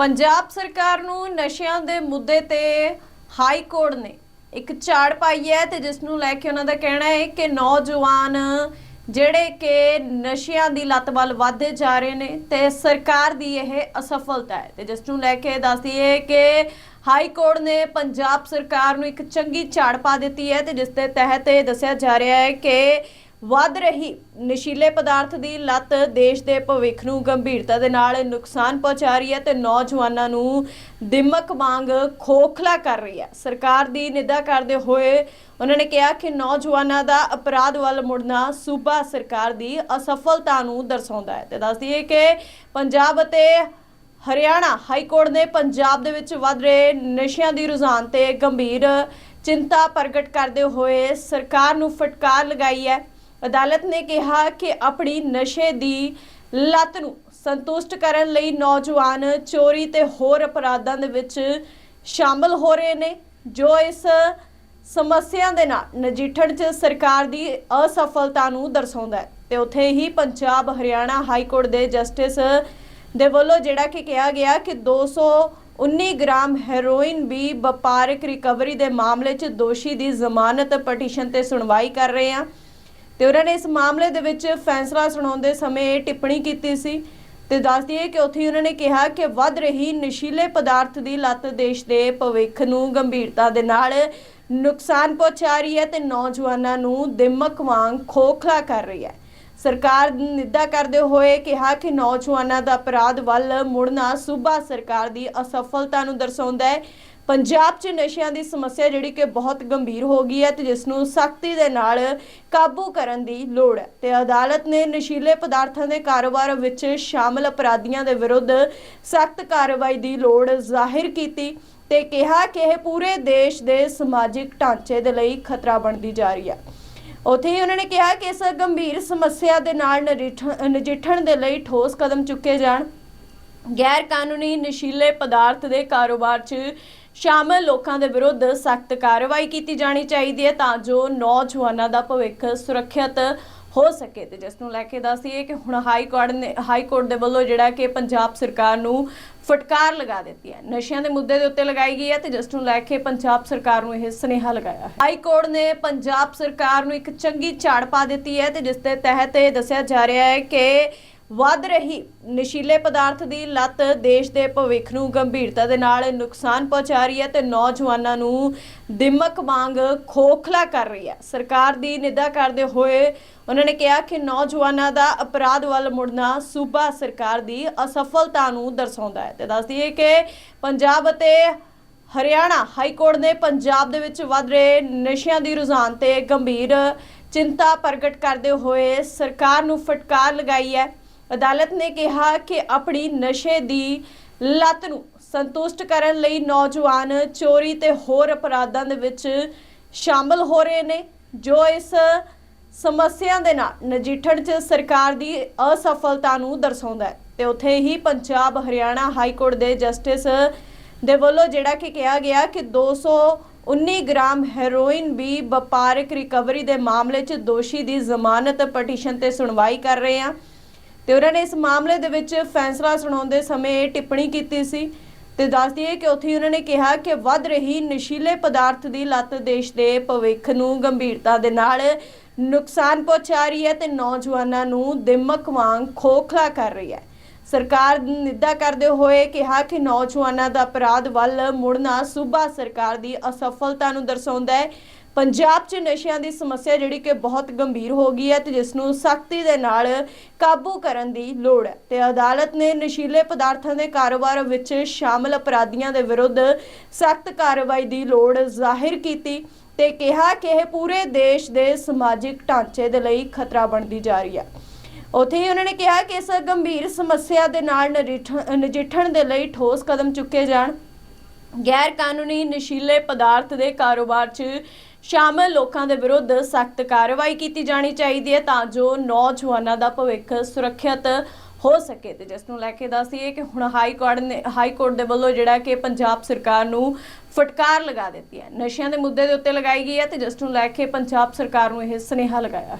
ਪੰਜਾਬ ਸਰਕਾਰ ਨੂੰ ਨਸ਼ਿਆਂ ਦੇ ਮੁੱਦੇ ਤੇ ਹਾਈ ਕੋਰਟ ਨੇ ਇੱਕ ਝਾੜ ਪਾਈ ਹੈ ਤੇ ਜਿਸ ਨੂੰ ਲੈ ਕੇ ਉਹਨਾਂ ਦਾ ਕਹਿਣਾ ਹੈ ਕਿ ਨੌਜਵਾਨ ਜਿਹੜੇ ਕਿ ਨਸ਼ਿਆਂ ਦੀ ਲੱਤ ਵੱਲ ਵਧਦੇ ਜਾ ਰਹੇ ਨੇ ਤੇ ਸਰਕਾਰ ਦੀ ਇਹ ਅਸਫਲਤਾ ਹੈ ਤੇ ਜਿਸ ਨੂੰ ਲੈ ਕੇ ਦੱਸਦੀ ਹੈ ਕਿ ਹਾਈ ਕੋਰਟ ਨੇ ਪੰਜਾਬ ਸਰਕਾਰ ਨੂੰ ਇੱਕ ਚੰਗੀ ਝਾੜ ਪਾ ਦਿੱਤੀ ਹੈ ਤੇ ਜਿਸ ਦੇ ਤਹਿਤ ਇਹ ਦੱਸਿਆ ਜਾ ਰਿਹਾ ਹੈ ਕਿ ਵੱਧ ਰਹੀ ਨਸ਼ੀਲੇ ਪਦਾਰਥ ਦੀ ਲੱਤ ਦੇਸ਼ ਦੇ ਭਵਿੱਖ ਨੂੰ ਗੰਭੀਰਤਾ ਦੇ ਨਾਲ ਨੁਕਸਾਨ ਪਹੁੰਚਾ ਰਹੀ ਹੈ ਤੇ ਨੌਜਵਾਨਾਂ ਨੂੰ ਦਿਮਕ ਵਾਂਗ ਖੋਖਲਾ ਕਰ ਰਹੀ ਹੈ। ਸਰਕਾਰ ਦੀ ਨਿੰਦਾ ਕਰਦੇ ਹੋਏ ਉਹਨਾਂ ਨੇ ਕਿਹਾ ਕਿ ਨੌਜਵਾਨਾਂ ਦਾ ਅਪਰਾਧ ਵੱਲ ਮੁੜਨਾ ਸੂਬਾ ਸਰਕਾਰ ਦੀ ਅਸਫਲਤਾ ਨੂੰ ਦਰਸਾਉਂਦਾ ਹੈ ਤੇ ਦੱਸਦੀ ਹੈ ਕਿ ਪੰਜਾਬ ਅਤੇ ਹਰਿਆਣਾ ਹਾਈ ਕੋਰਟ ਨੇ ਪੰਜਾਬ ਦੇ ਵਿੱਚ ਵੱਧ ਰਹੇ ਨਸ਼ਿਆਂ ਦੀ ਰੁਝਾਨ ਤੇ ਗੰਭੀਰ ਚਿੰਤਾ ਪ੍ਰਗਟ ਕਰਦੇ ਹੋਏ ਸਰਕਾਰ ਨੂੰ ਫਟਕਾਰ ਲਗਾਈ ਹੈ। ਅਦਾਲਤ ਨੇ ਕਿਹਾ ਕਿ ਆਪਣੀ ਨਸ਼ੇ ਦੀ ਲੱਤ ਨੂੰ ਸੰਤੁਸ਼ਟ ਕਰਨ ਲਈ ਨੌਜਵਾਨ ਚੋਰੀ ਤੇ ਹੋਰ ਅਪਰਾਧਾਂ ਦੇ ਵਿੱਚ ਸ਼ਾਮਲ ਹੋ ਰਹੇ ਨੇ, ਜੋ ਇਸ ਸਮੱਸਿਆ ਦੇ ਨਾਲ ਨਜਿੱਠਣ 'ਚ ਸਰਕਾਰ ਦੀ ਅਸਫਲਤਾ ਨੂੰ ਦਰਸਾਉਂਦਾ ਹੈ। ਤੇ ਉੱਥੇ ਹੀ ਪੰਜਾਬ ਹਰਿਆਣਾ ਹਾਈ ਕੋਰਟ ਦੇ ਜਸਟਿਸ ਦੇ ਵੱਲੋਂ ਜਿਹੜਾ ਕਿ ਕਿਹਾ ਗਿਆ ਕਿ 219 ਗ੍ਰਾਮ ਹੈਰੋਇਨ ਵੀ ਵਪਾਰਕ ਰਿਕਵਰੀ ਦੇ ਮਾਮਲੇ 'ਚ ਦੋਸ਼ੀ ਦੀ ਜ਼ਮਾਨਤ ਪਟੀਸ਼ਨ ਤੇ ਸੁਣਵਾਈ ਕਰ ਰਹੇ ਆ ਤੇ ਉਹਨਾਂ ਨੇ ਇਸ ਮਾਮਲੇ ਦੇ ਵਿੱਚ ਫੈਸਲਾ ਸੁਣਾਉਂਦੇ ਸਮੇਂ ਟਿੱਪਣੀ ਕੀਤੀ ਸੀ ਤੇ ਦੱਸਦੀ ਹੈ ਕਿ ਉੱਥੇ ਉਹਨਾਂ ਨੇ ਕਿਹਾ ਕਿ ਵੱਧ ਰਹੀ ਨਸ਼ੀਲੇ ਪਦਾਰਥ ਦੀ ਲੱਤ ਦੇਸ਼ ਦੇ ਭਵਿੱਖ ਨੂੰ ਗੰਭੀਰਤਾ ਦੇ ਨਾਲ ਨੁਕਸਾਨ ਪਹੁੰਚਾ ਰਹੀ ਹੈ ਤੇ ਨੌਜਵਾਨਾਂ ਨੂੰ ਦਿਮਕ ਵਾਂਗ ਖੋਖਲਾ ਕਰ ਰਹੀ ਹੈ। ਸਰਕਾਰ ਦੀ ਕਰਦੇ ਹੋਏ ਕਿਹਾ ਕਿ ਨੌਜਵਾਨਾਂ ਦਾ ਅਪਰਾਧ ਵੱਲ ਮੁੜਨਾ ਸੂਬਾ ਸਰਕਾਰ ਦੀ ਅਸਫਲਤਾ ਨੂੰ ਦਰਸਾਉਂਦਾ ਹੈ ਪੰਜਾਬ 'ਚ ਨਸ਼ਿਆਂ ਦੀ ਸਮੱਸਿਆ ਜਿਹੜੀ ਕਿ ਬਹੁਤ ਗੰਭੀਰ ਹੋ ਗਈ ਹੈ ਤੇ ਜਿਸ ਨੂੰ ਸਖਤੀ ਦੇ ਨਾਲ ਕਾਬੂ ਕਰਨ ਦੀ ਲੋੜ ਹੈ। ਤੇ ਅਦਾਲਤ ਨੇ ਨਸ਼ੀਲੇ ਪਦਾਰਥਾਂ ਦੇ ਕਾਰੋਬਾਰ ਵਿੱਚ ਸ਼ਾਮਲ ਅਪਰਾਧੀਆਂ ਦੇ ਵਿਰੁੱਧ ਸਖਤ ਕਾਰਵਾਈ ਦੀ ਲੋੜ ਜ਼ਾਹਿਰ ਕੀਤੀ ਤੇ ਕਿਹਾ ਕਿ ਇਹ ਪੂਰੇ ਦੇਸ਼ ਦੇ ਸਮਾਜਿਕ ਢਾਂਚੇ ਦੇ ਲਈ ਖਤਰਾ ਬਣਦੀ ਜਾ ਰਹੀ ਹੈ। ਉੱਥੇ ਹੀ ਉਹਨਾਂ ਨੇ ਕਿਹਾ ਕਿ ਇਸ ਗੰਭੀਰ ਸਮੱਸਿਆ ਦੇ ਨਾਲ ਨਜਿੱਠ- ਨਜਿੱਠਣ ਦੇ ਲਈ ਠੋਸ ਕਦਮ ਚੁੱਕੇ ਜਾਣ। ਗੈਰ ਕਾਨੂੰਨੀ ਨਸ਼ੀਲੇ ਪਦਾਰਥ ਦੇ ਕਾਰੋਬਾਰ 'ਚ ਸ਼ਾਮਲ ਲੋਕਾਂ ਦੇ ਵਿਰੁੱਧ ਸਖਤ ਕਾਰਵਾਈ ਕੀਤੀ ਜਾਣੀ ਚਾਹੀਦੀ ਹੈ ਤਾਂ ਜੋ ਨੌਜਵਾਨਾਂ ਦਾ ਭਵਿੱਖ ਸੁਰੱਖਿਅਤ ਹੋ ਸਕੇ ਤੇ ਜਿਸ ਨੂੰ ਲੈ ਕੇ ਦੱਸਦੀਏ ਕਿ ਹੁਣ ਹਾਈ ਕੋਰਟ ਨੇ ਹਾਈ ਕੋਰਟ ਦੇ ਵੱਲੋਂ ਜਿਹੜਾ ਕਿ ਪੰਜਾਬ ਸਰਕਾਰ ਨੂੰ ਫਟਕਾਰ ਲਗਾ ਦਿੱਤੀ ਹੈ। ਨਸ਼ਿਆਂ ਦੇ ਮੁੱਦੇ ਦੇ ਉੱਤੇ ਲਗਾਈ ਗਈ ਹੈ ਤੇ ਜਿਸ ਨੂੰ ਲੈ ਕੇ ਪੰਜਾਬ ਸਰਕਾਰ ਨੂੰ ਇਹ ਸੁਨੇਹਾ ਲਗਾਇਆ ਹੈ। ਹਾਈ ਕੋਰਟ ਨੇ ਪੰਜਾਬ ਸਰਕਾਰ ਨੂੰ ਇੱਕ ਚੰਗੀ ਝਾੜ ਪਾ ਦਿੱਤੀ ਹੈ ਤੇ ਜਿਸ ਦੇ ਤਹਿਤ ਇਹ ਦੱਸਿਆ ਜਾ ਰਿਹਾ ਹੈ ਕਿ ਵੱਧ ਰਹੀ ਨਸ਼ੀਲੇ ਪਦਾਰਥ ਦੀ ਲੱਤ ਦੇਸ਼ ਦੇ ਭਵਿੱਖ ਨੂੰ ਗੰਭੀਰਤਾ ਦੇ ਨਾਲ ਨੁਕਸਾਨ ਪਹੁੰਚਾ ਰਹੀ ਹੈ ਤੇ ਨੌਜਵਾਨਾਂ ਨੂੰ ਦਿਮਕ ਵਾਂਗ ਖੋਖਲਾ ਕਰ ਰਹੀ ਹੈ। ਸਰਕਾਰ ਦੀ ਨਿੰਦਾ ਕਰਦੇ ਹੋਏ ਉਹਨਾਂ ਨੇ ਕਿਹਾ ਕਿ ਨੌਜਵਾਨਾਂ ਦਾ ਅਪਰਾਧ ਵੱਲ ਮੁੜਨਾ ਸੂਬਾ ਸਰਕਾਰ ਦੀ ਅਸਫਲਤਾ ਨੂੰ ਦਰਸਾਉਂਦਾ ਹੈ ਤੇ ਦੱਸਦੀ ਹੈ ਕਿ ਪੰਜਾਬ ਅਤੇ ਹਰਿਆਣਾ ਹਾਈ ਕੋਰਟ ਨੇ ਪੰਜਾਬ ਦੇ ਵਿੱਚ ਵੱਧ ਰਹੇ ਨਸ਼ਿਆਂ ਦੀ ਰੁਝਾਨ ਤੇ ਗੰਭੀਰ ਚਿੰਤਾ ਪ੍ਰਗਟ ਕਰਦੇ ਹੋਏ ਸਰਕਾਰ ਨੂੰ ਫਟਕਾਰ ਲਗਾਈ ਹੈ। ਅਦਾਲਤ ਨੇ ਕਿਹਾ ਕਿ ਆਪਣੀ ਨਸ਼ੇ ਦੀ ਲੱਤ ਨੂੰ ਸੰਤੁਸ਼ਟ ਕਰਨ ਲਈ ਨੌਜਵਾਨ ਚੋਰੀ ਤੇ ਹੋਰ ਅਪਰਾਧਾਂ ਦੇ ਵਿੱਚ ਸ਼ਾਮਲ ਹੋ ਰਹੇ ਨੇ, ਜੋ ਇਸ ਸਮੱਸਿਆ ਦੇ ਨਾਲ ਨਜਿੱਠਣ 'ਚ ਸਰਕਾਰ ਦੀ ਅਸਫਲਤਾ ਨੂੰ ਦਰਸਾਉਂਦਾ ਹੈ। ਤੇ ਉੱਥੇ ਹੀ ਪੰਜਾਬ ਹਰਿਆਣਾ ਹਾਈ ਕੋਰਟ ਦੇ ਜਸਟਿਸ ਦੇ ਵੱਲੋਂ ਜਿਹੜਾ ਕਿ ਕਿਹਾ ਗਿਆ ਕਿ 219 ਗ੍ਰਾਮ ਹੈਰੋਇਨ ਵੀ ਵਪਾਰਕ ਰਿਕਵਰੀ ਦੇ ਮਾਮਲੇ 'ਚ ਦੋਸ਼ੀ ਦੀ ਜ਼ਮਾਨਤ ਪਟੀਸ਼ਨ ਤੇ ਸੁਣਵਾਈ ਕਰ ਰਹੇ ਆ ਤੇ ਉਹਨਾਂ ਨੇ ਇਸ ਮਾਮਲੇ ਦੇ ਵਿੱਚ ਫੈਸਲਾ ਸੁਣਾਉਂਦੇ ਸਮੇਂ ਟਿੱਪਣੀ ਕੀਤੀ ਸੀ ਤੇ ਦੱਸਦੀ ਹੈ ਕਿ ਉੱਥੇ ਉਹਨਾਂ ਨੇ ਕਿਹਾ ਕਿ ਵੱਧ ਰਹੀ ਨਸ਼ੀਲੇ ਪਦਾਰਥ ਦੀ ਲੱਤ ਦੇਸ਼ ਦੇ ਭਵਿੱਖ ਨੂੰ ਗੰਭੀਰਤਾ ਦੇ ਨਾਲ ਨੁਕਸਾਨ ਪਹੁੰਚਾ ਰਹੀ ਹੈ ਤੇ ਨੌਜਵਾਨਾਂ ਨੂੰ ਦਿਮਕ ਵਾਂਗ ਖੋਖਲਾ ਕਰ ਰਹੀ ਹੈ। ਸਰਕਾਰ ਦੀ ਕਰਦੇ ਹੋਏ ਕਿਹਾ ਕਿ ਨੌਜਵਾਨਾਂ ਦਾ ਅਪਰਾਧ ਵੱਲ ਮੁੜਨਾ ਸੂਬਾ ਸਰਕਾਰ ਦੀ ਅਸਫਲਤਾ ਨੂੰ ਦਰਸਾਉਂਦਾ ਹੈ। ਪੰਜਾਬ 'ਚ ਨਸ਼ਿਆਂ ਦੀ ਸਮੱਸਿਆ ਜਿਹੜੀ ਕਿ ਬਹੁਤ ਗੰਭੀਰ ਹੋ ਗਈ ਹੈ ਤੇ ਜਿਸ ਨੂੰ ਸਖਤੀ ਦੇ ਨਾਲ ਕਾਬੂ ਕਰਨ ਦੀ ਲੋੜ ਹੈ। ਤੇ ਅਦਾਲਤ ਨੇ ਨਸ਼ੀਲੇ ਪਦਾਰਥਾਂ ਦੇ ਕਾਰੋਬਾਰ ਵਿੱਚ ਸ਼ਾਮਲ ਅਪਰਾਧੀਆਂ ਦੇ ਵਿਰੁੱਧ ਸਖਤ ਕਾਰਵਾਈ ਦੀ ਲੋੜ ਜ਼ਾਹਿਰ ਕੀਤੀ ਤੇ ਕਿਹਾ ਕਿ ਇਹ ਪੂਰੇ ਦੇਸ਼ ਦੇ ਸਮਾਜਿਕ ਢਾਂਚੇ ਦੇ ਲਈ ਖਤਰਾ ਬਣਦੀ ਜਾ ਰਹੀ ਹੈ। ਉੱਥੇ ਹੀ ਉਹਨਾਂ ਨੇ ਕਿਹਾ ਕਿ ਇਸ ਗੰਭੀਰ ਸਮੱਸਿਆ ਦੇ ਨਾਲ ਨਜਿੱਠ- ਨਜਿੱਠਣ ਦੇ ਲਈ ਠੋਸ ਕਦਮ ਚੁੱਕੇ ਜਾਣ। ਗੈਰ ਕਾਨੂੰਨੀ ਨਸ਼ੀਲੇ ਪਦਾਰਥ ਦੇ ਕਾਰੋਬਾਰ 'ਚ ਸ਼ਾਮਲ ਲੋਕਾਂ ਦੇ ਵਿਰੁੱਧ ਸਖਤ ਕਾਰਵਾਈ ਕੀਤੀ ਜਾਣੀ ਚਾਹੀਦੀ ਹੈ ਤਾਂ ਜੋ ਨੌਜਵਾਨਾਂ ਦਾ ਭਵਿੱਖ ਸੁਰੱਖਿਅਤ ਹੋ ਸਕੇ ਤੇ ਜਿਸ ਨੂੰ ਲੈ ਕੇ ਦੱਸਦੀਏ ਕਿ ਹੁਣ ਹਾਈ ਕੋਰਟ ਨੇ ਹਾਈ ਕੋਰਟ ਦੇ ਵੱਲੋਂ ਜਿਹੜਾ ਕਿ ਪੰਜਾਬ ਸਰਕਾਰ ਨੂੰ ਫਟਕਾਰ ਲਗਾ ਦਿੱਤੀ ਹੈ। ਨਸ਼ਿਆਂ ਦੇ ਮੁੱਦੇ ਦੇ ਉੱਤੇ ਲਗਾਈ ਗਈ ਹੈ ਤੇ ਜਿਸ ਨੂੰ ਲੈ ਕੇ ਪੰਜਾਬ ਸਰਕਾਰ ਨੂੰ ਇਹ ਸੁਨੇਹਾ ਲਗਾਇਆ ਹੈ।